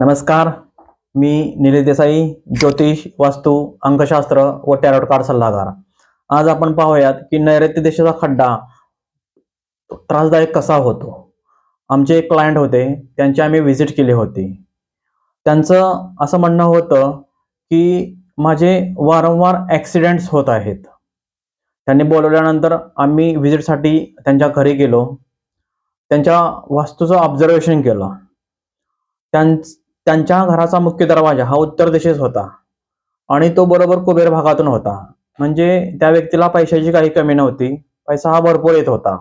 नमस्कार मी निलेश देसाई ज्योतिष वास्तू अंकशास्त्र व टॅरोट कार्ड सल्लागार. आज आपण पाहूयात की नैऋत्य दिशेचा खड्डा त्रासदायक कसा होतो? आमचे एक क्लायंट होते त्यांची आम्ही व्हिजिट केली होती. त्यांचं असं म्हणणं होतं की माझे वारंवार ॲक्सिडेंट्स होत आहेत. त्यांनी बोलवल्यानंतर आम्ही व्हिजिटसाठी त्यांच्या घरी गेलो. त्यांच्या वास्तूचं ऑब्झर्वेशन केलं. त्यां त्यांच्या घराचा मुख्य दरवाजा हा उत्तर दिशेस होता. आणि तो बरोबर कुबेर भागातून होता. म्हणजे त्या व्यक्तीला पैशाची काही कमी नव्हती. पैसा हा भरपूर येत होता.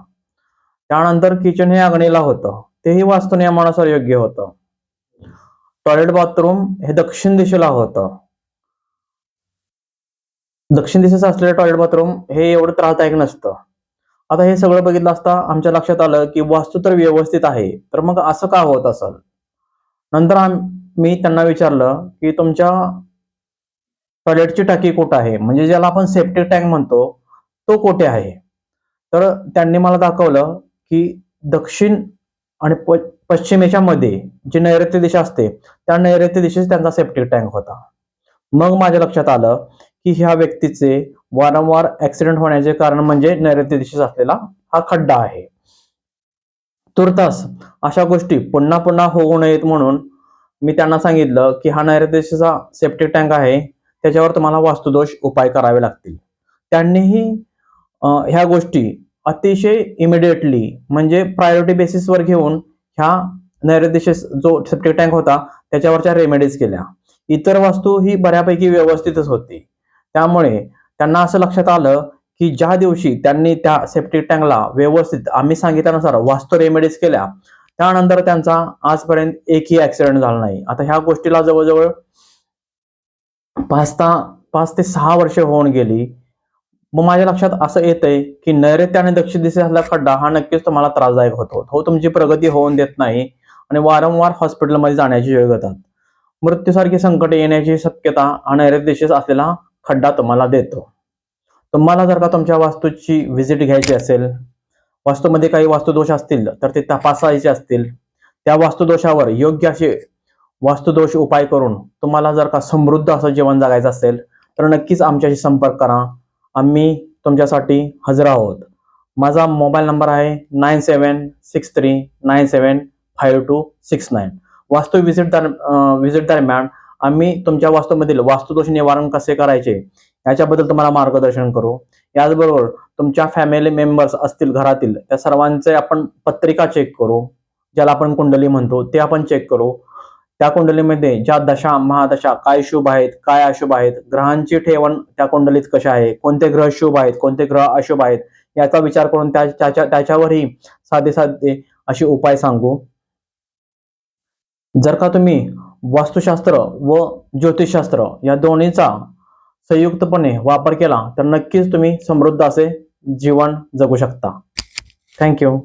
त्यानंतर किचन हे अग्नीला होतं. तेही वास्तू नियमानुसार योग्य होतं. टॉयलेट बाथरूम हे दक्षिण दिशेला होतं. दक्षिण दिशेचं असलेलं टॉयलेट बाथरूम हे एवढं त्रासदायक नसतं. आता हे सगळं बघितलं असता आमच्या लक्षात आलं की वास्तू तर व्यवस्थित आहे. तर मग असं का होत असेल? नंतर मी त्यांना विचारलं की तुमच्या टॉयलेटची टाकी कुठं आहे? म्हणजे ज्याला आपण सेप्टिक टँक म्हणतो तो कुठे आहे? तर त्यांनी मला दाखवलं की दक्षिण आणि पश्चिमेच्या मध्ये जी नैऋत्य दिशा असते त्या नैऋत्य दिशेच त्यांचा सेप्टिक टँक होता. मग माझ्या लक्षात आलं की ह्या व्यक्तीचे वारंवार ऍक्सिडेंट होण्याचे कारण म्हणजे नैऋत्य दिशेस असलेला हा खड्डा आहे. तुर्तास अशा गोष्टी पुन्हा पुन्हा होऊ नयेत म्हणून मी त्यांना सांगितलं की हा नैऋत्य सेप्टिक टँक आहे त्याच्यावर तुम्हाला वास्तुदोष उपाय करावे लागतील. त्यांनीही ह्या गोष्टी अतिशय इमिडिएटली म्हणजे प्रायोरिटी बेसिसवर घेऊन ह्या नैऋत्य जो सेप्टिक टँक होता त्याच्यावरच्या रेमेडीज केल्या. इतर वास्तू ही बऱ्यापैकी व्यवस्थितच होती. त्यामुळे त्यांना असं लक्षात आलं की ज्या दिवशी त्यांनी त्या सेप्टिक टँकला व्यवस्थित आम्ही सांगितल्यानुसार वास्तू रेमेडीज केल्या त्यानंतर त्यांचा आजपर्यंत एकही ऍक्सिडेंट झाला नाही. आता ह्या गोष्टीला जवळजवळ पाच पाच ते सहा वर्ष होऊन गेली. मग माझ्या लक्षात असं येतंय की नैऋत्य आणि दक्षिण दिशेला खड्डा हा नक्कीच तुम्हाला त्रासदायक होतो. हो तुमची प्रगती होऊन देत नाही आणि वारंवार हॉस्पिटलमध्ये जाण्याची वेळ येतात मृत्यूसारखी संकटे येण्याची शक्यता हा नैऋत्य दिशेस असलेला खड्डा तुम्हाला देतो. तुम्हाला जर का तुमच्या वास्तूची व्हिजिट घ्यायची असेल वास्तूमध्ये काही वास्तुदोष असतील तर ते तपासायचे असतील त्या वास्तुदोषावर योग्य असे वास्तुदोष उपाय करून तुम्हाला जर का समृद्ध असं जीवन जगायचं असेल तर नक्कीच आमच्याशी संपर्क करा. आम्ही तुमच्यासाठी हजर आहोत. माझा मोबाईल नंबर आहे nine seven six three nine seven five two six nine. वास्तू व्हिजिट दर व्हिजिट दरम्यान आम्ही तुमच्या वास्तूमधील वास्तुदोष निवारण कसे करायचे? याच्याबद्दल तुम्हाला मार्गदर्शन करू. याचबरोबर तुमच्या फॅमिली मेंबर्स असतील घरातील त्या सर्वांचे आपण पत्रिका चेक करू ज्याला आपण कुंडली म्हणतो ते आपण चेक करू. त्या कुंडलीमध्ये ज्या दशा महादशा काय शुभ आहेत काय अशुभ आहेत ग्रहांची ठेवण त्या कुंडलीत कशा आहे कोणते ग्रह शुभ आहेत कोणते ग्रह अशुभ आहेत याचा विचार करून त्याच्या त्याच्यावरही साधे साधे असे उपाय सांगू. जर का तुम्ही वास्तुशास्त्र व ज्योतिषशास्त्र या दोन्हीचा संयुक्तपणे वापर केला तर नक्कीच तुम्ही समृद्ध असे जीवन जगू शकता. थँक्यू